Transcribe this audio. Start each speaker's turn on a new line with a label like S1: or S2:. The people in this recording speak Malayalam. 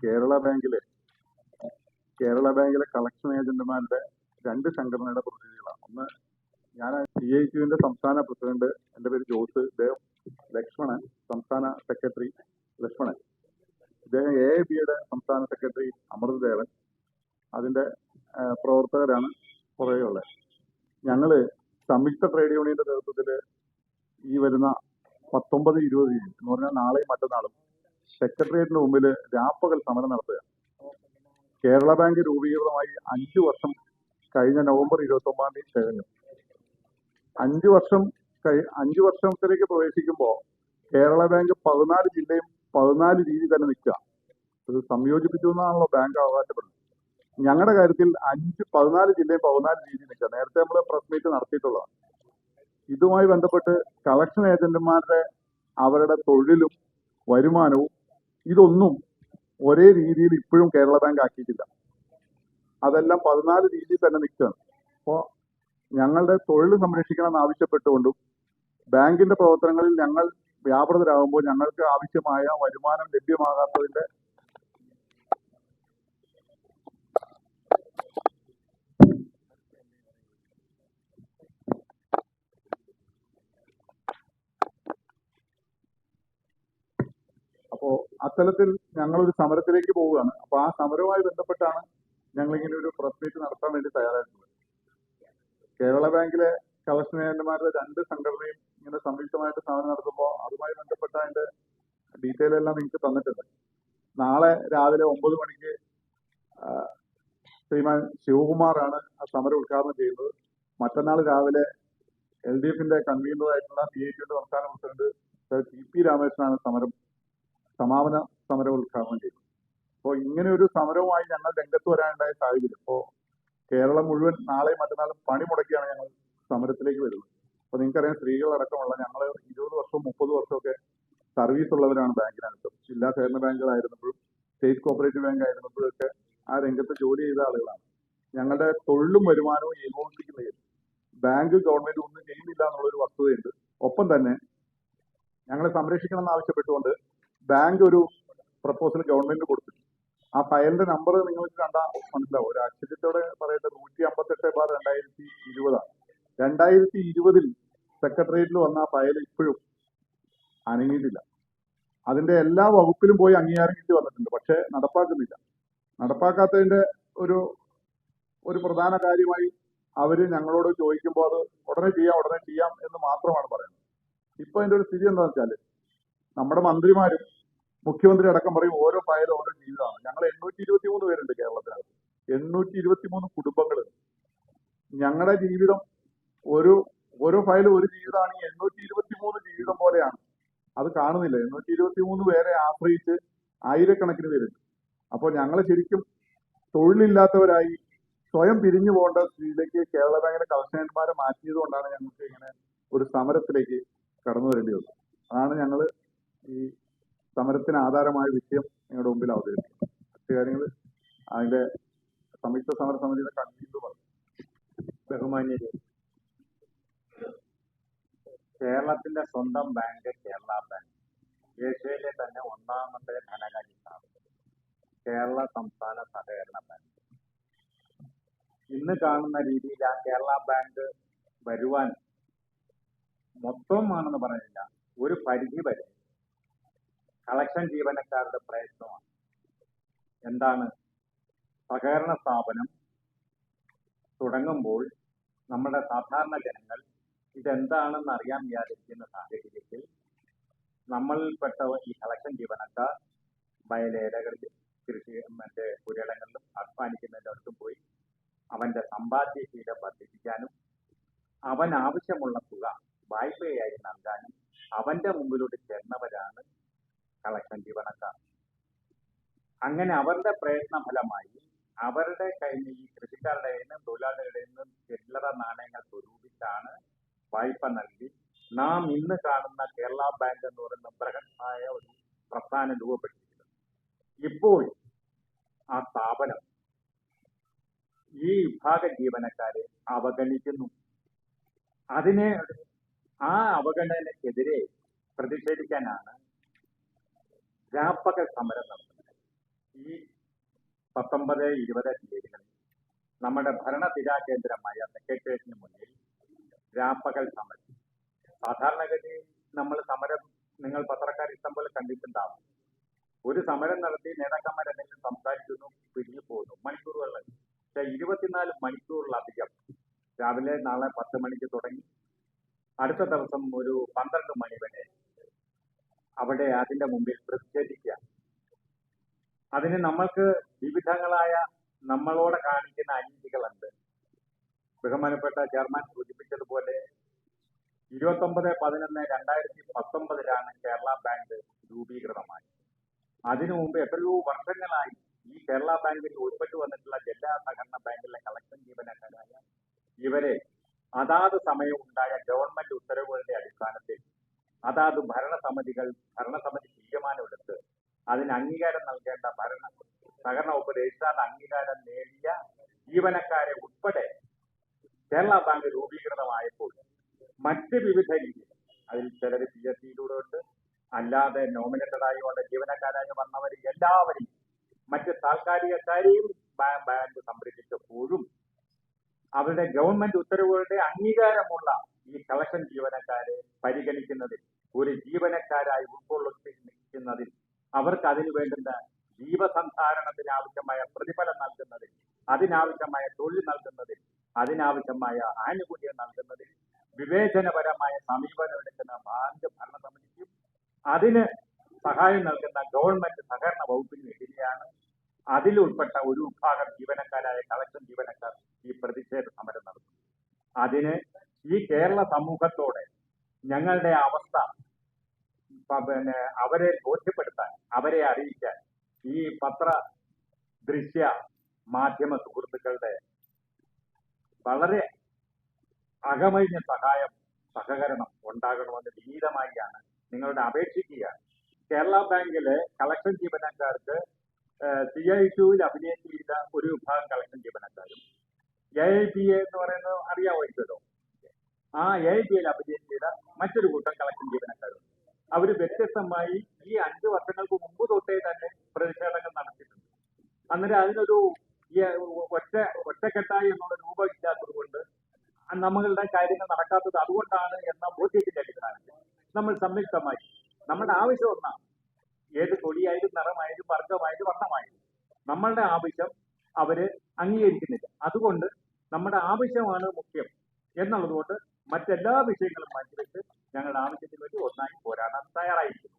S1: കേരള ബാങ്കിലെ കേരള ബാങ്കിലെ കളക്ഷൻ ഏജന്റുമാരുടെ രണ്ട് സംഘടനയുടെ പ്രതിനിധികളാണ്. ഒന്ന് ഞാൻ സി ഐ ക്യുവിന്റെ സംസ്ഥാന പ്രസിഡന്റ് എന്റെ പേര് ജോസ് ദേവ് ലക്ഷ്മണൻ സംസ്ഥാന സെക്രട്ടറി ലക്ഷ്മണൻ. ഇദ്ദേഹം എ ഐ ബിയുടെ സംസ്ഥാന സെക്രട്ടറി അമൃതദേവൻ. അതിന്റെ പ്രവർത്തകരാണ് കുറേയുള്ളത് ഞങ്ങൾ സംയുക്ത ട്രേഡ് യൂണിയന്റെ നേതൃത്വത്തിൽ ഈ വരുന്ന പത്തൊമ്പത് ഇരുപത് എന്ന് പറഞ്ഞാൽ നാളെയും മറ്റന്നാളും സെക്രട്ടേറിയറ്റിന് മുമ്പിൽ രാപ്പകൽ സമരം നടത്തുക കേരള ബാങ്ക് രൂപീകൃതമായി അഞ്ചു വർഷം കഴിഞ്ഞ നവംബർ ഇരുപത്തി ഒമ്പതാം തീയതി തികഞ്ഞു അഞ്ചു വർഷം അഞ്ചു വർഷത്തിലേക്ക് പ്രവേശിക്കുമ്പോൾ കേരള ബാങ്ക് പതിനാല് ജില്ലയും പതിനാല് രീതി തന്നെ നിൽക്കുക. അത് സംയോജിപ്പിച്ചു എന്നാണല്ലോ ബാങ്ക് അവകാശപ്പെടുന്നത്. ഞങ്ങളുടെ കാര്യത്തിൽ അഞ്ച് പതിനാല് ജില്ലയും പതിനാല് രീതി നിൽക്കുക. നേരത്തെ നമ്മൾ പ്രസ് മീറ്റ് നടത്തിയിട്ടുള്ളതാണ്. ഇതുമായി ബന്ധപ്പെട്ട് കളക്ഷൻ ഏജന്റുമാരുടെ അവരുടെ തൊഴിലും വരുമാനവും ഇതൊന്നും ഒരേ രീതിയിൽ ഇപ്പോഴും കേരള ബാങ്ക് ആക്കിയിട്ടില്ല. അതെല്ലാം പതിനാല് രീതിയിൽ തന്നെ നിൽക്കുകയാണ്. അപ്പോൾ ഞങ്ങളുടെ തൊഴിൽ സംരക്ഷിക്കണമെന്ന് ആവശ്യപ്പെട്ടുകൊണ്ടും ബാങ്കിന്റെ പ്രവർത്തനങ്ങളിൽ ഞങ്ങൾ വ്യാപൃതരാകുമ്പോൾ ഞങ്ങൾക്ക് ആവശ്യമായ വരുമാനം ലഭ്യമാകാത്തതിന്റെ അപ്പോ അത്തരത്തിൽ ഞങ്ങൾ ഒരു സമരത്തിലേക്ക് പോവുകയാണ്. അപ്പൊ ആ സമരവുമായി ബന്ധപ്പെട്ടാണ് ഞങ്ങൾ ഇങ്ങനെ ഒരു പ്രസ് മീറ്റ് നടത്താൻ വേണ്ടി തയ്യാറായിട്ടുള്ളത്. കേരള ബാങ്കിലെ കളക്ഷൻ ഏജന്റുമാരുടെ രണ്ട് സംഘടനയും ഇങ്ങനെ സംയുക്തമായിട്ട് സമരം നടത്തുമ്പോൾ അതുമായി ബന്ധപ്പെട്ട അതിന്റെ ഡീറ്റെയിൽ എല്ലാം നിങ്ങൾക്ക് തന്നിട്ടുണ്ട്. നാളെ രാവിലെ ഒമ്പത് മണിക്ക് ശ്രീമാൻ ശിവകുമാറാണ് ആ സമരം ഉദ്ഘാടനം ചെയ്യുന്നത്. മറ്റന്നാൾ രാവിലെ എൽ ഡി എഫിന്റെ കൺവീനറായിട്ടുള്ള പി ഐ ടിയുടെ സംസ്ഥാന പ്രസിഡന്റ് ടി പി രാമകൃഷ്ണനാണ് സമരം സമാപന സമരം ഉദ്ഘാടനം ചെയ്തു. അപ്പോൾ ഇങ്ങനെ ഒരു സമരവുമായി ഞങ്ങൾ രംഗത്ത് വരാനുണ്ടായ സാഹചര്യം. ഇപ്പോൾ കേരളം മുഴുവൻ നാളെ മറ്റന്നാളും പണി മുടക്കിയാണ് ഞങ്ങൾ സമരത്തിലേക്ക് വരുന്നത്. അപ്പോൾ നിങ്ങൾക്കറിയാം സ്ത്രീകളടക്കമുള്ള ഞങ്ങൾ ഇരുപത് വർഷവും മുപ്പത് വർഷമൊക്കെ സർവീസ് ഉള്ളവരാണ് ബാങ്കിനകത്ത്. ജില്ലാ സഹകരണ ബാങ്കുകളായിരുന്നപ്പോഴും സ്റ്റേറ്റ് കോപ്പറേറ്റീവ് ബാങ്ക് ആയിരുന്നപ്പോഴും ഒക്കെ ആ രംഗത്ത് ജോലി ചെയ്ത ആളുകളാണ്. ഞങ്ങളുടെ തൊഴിലും വരുമാനവും ഏകോപിപ്പിക്കുന്നതിൽ ബാങ്ക് ഗവൺമെന്റ് ഒന്നും ചെയ്യുന്നില്ല എന്നുള്ളൊരു വസ്തുതയുണ്ട്. ഒപ്പം തന്നെ ഞങ്ങളെ സംരക്ഷിക്കണം എന്ന് ആവശ്യപ്പെട്ടുകൊണ്ട് ബാങ്ക് ഒരു പ്രപ്പോസൽ ഗവൺമെന്റ് കൊടുത്തു ആ ഫയലിന്റെ നമ്പർ നിങ്ങൾക്ക് കണ്ടാൽ മനസ്സിലാവും. ഒരു അക്ഷരത്തോടെ പറയട്ടെ നൂറ്റി അമ്പത്തെട്ട് ബാർ രണ്ടായിരത്തി ഇരുപതാണ് രണ്ടായിരത്തി ഇരുപതിൽ സെക്രട്ടേറിയറ്റിൽ വന്ന ആ ഫയൽ ഇപ്പോഴും അനങ്ങിയിട്ടില്ല. അതിന്റെ എല്ലാ വകുപ്പിലും പോയി അംഗീകാരം കിട്ടി വന്നിട്ടുണ്ട് പക്ഷെ നടപ്പാക്കുന്നില്ല. നടപ്പാക്കാത്തതിന്റെ ഒരു ഒരു പ്രധാന കാര്യമായി അവർ ഞങ്ങളോട് ചോദിക്കുമ്പോൾ അത് ഉടനെ ചെയ്യാം ഉടനെ ചെയ്യാം എന്ന് മാത്രമാണ് പറയുന്നത്. ഇപ്പൊ അതിന്റെ ഒരു സ്ഥിതി എന്താണെന്ന് വെച്ചാൽ നമ്മുടെ മന്ത്രിമാരും മുഖ്യമന്ത്രി അടക്കം പറയും ഓരോ പായലും ഓരോ ജീവിതമാണ്. ഞങ്ങൾ എണ്ണൂറ്റി ഇരുപത്തി മൂന്ന് പേരുണ്ട് കേരളത്തിനകത്ത്. എണ്ണൂറ്റി ഇരുപത്തി മൂന്ന് കുടുംബങ്ങൾ ഞങ്ങളുടെ ജീവിതം ഒരു ഓരോ ഫയലും ഒരു ജീവിതമാണ്. ഈ എണ്ണൂറ്റി ഇരുപത്തി മൂന്ന് ജീവിതം പോലെയാണ്. അത് കാണുന്നില്ല. എണ്ണൂറ്റി ഇരുപത്തി മൂന്ന് പേരെ ആശ്രയിച്ച് ആയിരക്കണക്കിന് പേരുണ്ട്. അപ്പോൾ ഞങ്ങൾ ശരിക്കും തൊഴിലില്ലാത്തവരായി സ്വയം പിരിഞ്ഞു പോകേണ്ട സ്ഥിതിയിലേക്ക് കേരള ബാങ്കിലെ കളക്ഷനന്മാരെ മാറ്റിയത് കൊണ്ടാണ് ഞങ്ങൾക്ക് ഇങ്ങനെ ഒരു സമരത്തിലേക്ക് കടന്നു വരേണ്ടി വന്നത് അതാണ് ഞങ്ങൾ ഈ സമരത്തിന് ആധാരമായ വിഷയം നിങ്ങളുടെ മുമ്പിൽ അവതരിപ്പിക്കും. മറ്റു കാര്യങ്ങൾ അതിന്റെ സംയുക്ത സമര സമിതിയുടെ കൺവീനർ പറഞ്ഞു.
S2: ബഹുമാന്യ കേരളത്തിന്റെ സ്വന്തം ബാങ്ക് കേരള ബാങ്ക്. ഏഷ്യയിലെ തന്നെ ഒന്നാമത്തെ ധനകാര്യ സ്ഥാപനം. കേരള സംസ്ഥാന സഹകരണ ബാങ്ക്. ഇന്ന് കാണുന്ന രീതിയിൽ ആ കേരള ബാങ്ക് വരുവാൻ മൊത്തം ആണെന്ന് പറയുന്നില്ല ഒരു പരിധി വരെ കളക്ഷൻ ജീവനക്കാരുടെ പ്രയത്നമാണ്. എന്താണ്? സഹകരണ സ്ഥാപനം തുടങ്ങുമ്പോൾ നമ്മുടെ സാധാരണ ജനങ്ങൾ ഇതെന്താണെന്ന് അറിയാൻ വിചാരിക്കുന്ന സാഹചര്യത്തിൽ നമ്മൾപ്പെട്ട ഈ കളക്ഷൻ ജീവനക്കാർ വയലേലകളിൽ കൃഷി മറ്റേ പുരയിടങ്ങളിലും അധ്വാനിക്കുന്നതിന്റെ അടുത്തും പോയി അവന്റെ സമ്പാദ്യശീലം വർദ്ധിപ്പിക്കാനും അവൻ ആവശ്യമുള്ള തുക വായ്പയായി നൽകാനും അവന്റെ മുമ്പിലോട്ട് ചേർന്നവരാണ് കളക്ഷൻ ജീവനക്കാർ അങ്ങനെ അവരുടെ പ്രയത്ന ഫലമായി അവരുടെ കയ്യിൽ ഈ കൃഷിക്കാരുടെ കയ്യിൽ നിന്നും തൊഴിലാളികളുടെ നിന്നും ചില്ലറ നാണയങ്ങൾ സ്വരൂപിച്ചാണ് വായ്പ നൽകി. നാം ഇന്ന് കാണുന്ന കേരള ബാങ്ക് എന്ന് പറയുന്ന ബൃഹത്തായ ഒരു പ്രസ്ഥാനം രൂപപ്പെട്ടിരിക്കുന്നത്. ഇപ്പോൾ ആ സ്ഥാപനം ഈ വിഭാഗ ജീവനക്കാരെ അവഗണിക്കുന്നു. അതിനെ ആ അവഗണനക്കെതിരെ പ്രതിഷേധിക്കാനാണ് രാപ്പകൽ സമരം നടത്തുന്നത്. ഈ പത്തൊമ്പത് ഇരുപത് തീയതികളിൽ നമ്മുടെ ഭരണതിരാ കേന്ദ്രമായ സെക്രട്ടേറിയറ്റിന് മുന്നിൽ വ്യാപക സമരം. സാധാരണഗതി നമ്മൾ സമരം നിങ്ങൾ പത്രക്കാർ ഇഷ്ടം പോലെ കണ്ടിട്ടുണ്ടാവും. ഒരു സമരം നടത്തി നേതാക്കന്മാർ എന്തെങ്കിലും സംസാരിക്കുന്നു പിരിഞ്ഞു പോകുന്നു മണിക്കൂറുകളിൽ പക്ഷെ ഇരുപത്തിനാല് മണിക്കൂറിലധികം രാവിലെ നാളെ പത്ത് മണിക്ക് തുടങ്ങി. അടുത്ത ദിവസം ഒരു പന്ത്രണ്ട് മണി വരെ അവിടെ അതിന്റെ മുമ്പിൽ പ്രതിഷേധിക്കുക. അതിന് നമ്മൾക്ക് വിവിധങ്ങളായ നമ്മളോട് കാണിക്കുന്ന അനീതികളുണ്ട്. ബഹുമാനപ്പെട്ട ചെയർമാൻ സൂചിപ്പിച്ചതുപോലെ ഇരുപത്തൊമ്പത് പതിനൊന്ന് രണ്ടായിരത്തി പത്തൊമ്പതിലാണ് കേരള ബാങ്ക് രൂപീകൃതമായത് അതിനു മുമ്പ് എത്രയോ വർഷങ്ങളായി ഈ കേരള ബാങ്കിൽ ഉൾപ്പെട്ടു വന്നിട്ടുള്ള ജില്ലാ സഹകരണ ബാങ്കിലെ കളക്ഷൻ ജീവനക്കാരായ ഇവരെ അതാത് സമയം ഉണ്ടായ ഗവൺമെന്റ് ഉത്തരവുകളുടെ അടിസ്ഥാനത്തിൽ അതാത് ഭരണസമിതികൾ ഭരണസമിതി തീരുമാനമെടുത്ത് അതിന് അംഗീകാരം നൽകേണ്ട ഭരണ സഹകരണ വകുപ്പ് രജിസ്ട്രാറിന്റെ അംഗീകാരം നേടിയ ജീവനക്കാരെ ഉൾപ്പെടെ കേരള ബാങ്ക് രൂപീകൃതമായപ്പോൾ മറ്റ് വിവിധ രീതിയിൽ അതിൽ ചിലർ പി എസ് സിയിലൂടെ ഉണ്ട് അല്ലാതെ നോമിനേറ്റഡായി വന്ന ജീവനക്കാരായി വന്നവർ എല്ലാവരും മറ്റ് താൽക്കാലികക്കാരെയും ബാങ്ക് സംരക്ഷിച്ചപ്പോഴും അവരുടെ ഗവൺമെന്റ് ഉത്തരവുകളുടെ അംഗീകാരമുള്ള ഈ കളക്ഷൻ ജീവനക്കാരെ പരിഗണിക്കുന്നതിൽ ഒരു ജീവനക്കാരായി ഉൾക്കൊള്ളിക്കുന്നതിൽ അവർക്ക് അതിനു വേണ്ടുന്ന ജീവസന്ധാരണത്തിന് ആവശ്യമായ പ്രതിഫലം നൽകുന്നതിൽ അതിനാവശ്യമായ തൊഴിൽ നൽകുന്നതിൽ അതിനാവശ്യമായ ആനുകൂല്യം നൽകുന്നതിൽ വിവേചനപരമായ സമീപനം എടുക്കുന്ന ബാങ്ക് ഭരണസമിതിക്കും അതിന് സഹായം നൽകുന്ന ഗവൺമെന്റ് സഹകരണ വകുപ്പിനും എതിരെയാണ്. അതിലുൾപ്പെട്ട ഒരു വിഭാഗം ജീവനക്കാരായ കളക്ഷൻ ജീവനക്കാർ ഈ പ്രതിഷേധ സമരം നടത്തും അതിന് ഈ കേരള സമൂഹത്തോടെ ഞങ്ങളുടെ അവസ്ഥ പിന്നെ അവരെ ബോധ്യപ്പെടുത്താൻ അവരെ അറിയിക്കാൻ ഈ പത്ര ദൃശ്യ മാധ്യമ സുഹൃത്തുക്കളുടെ വളരെ അകമഴിഞ്ഞ സഹായം സഹകരണം ഉണ്ടാകണമെന്ന് വിനീതമായിയാണ് നിങ്ങളുടെ അപേക്ഷിക്കുകയാണ് കേരള ബാങ്കിലെ കളക്ഷൻ ജീവനക്കാർക്ക് സി ഐ ടുവിൽ അഭിനയം ചെയ്ത ഒരു വിഭാഗം കളക്ഷൻ ജീവനക്കാരും എ ഐ എ എന്ന് പറയുന്നത് അറിയാമായിരിക്കുമല്ലോ ആ എ ഐ അഭിജയം ചെയ്ത മറ്റൊരു കൂട്ടം കളക്ഷൻ ജീവനക്കാരും അവർ വ്യത്യസ്തമായി ഈ അഞ്ച് വർഷങ്ങൾക്ക് മുമ്പ് തൊട്ടേ തന്നെ പ്രതിഷേധങ്ങൾ നടത്തിയിട്ടുണ്ട്. അന്നേരം അതിനൊരു ഒറ്റ ഒറ്റക്കെട്ടായി എന്നുള്ള രൂപം ഇല്ലാത്തത് കൊണ്ട് നമ്മളുടെ കാര്യങ്ങൾ നടക്കാത്തത് അതുകൊണ്ടാണ് എന്ന ബോധ്യത്തിന്റെ നമ്മൾ സംയുക്തമായി നമ്മുടെ ആവശ്യം ഒന്നാണ്. ഏത് തൊലിയായാലും നിറമായാലും വർഗമായാലും വർണമായാലും നമ്മളുടെ ആവശ്യം അവർ അംഗീകരിക്കുന്നില്ല. അതുകൊണ്ട് നമ്മുടെ ആവശ്യമാണ് മുഖ്യം എന്നുള്ളതുകൊണ്ട് മറ്റെല്ലാ വിഷയങ്ങളും മാറ്റിവെച്ച് ഞങ്ങളുടെ ആവശ്യത്തിന് വേണ്ടി ഒന്നായി പോരാടാൻ തയ്യാറായിരിക്കുന്നു.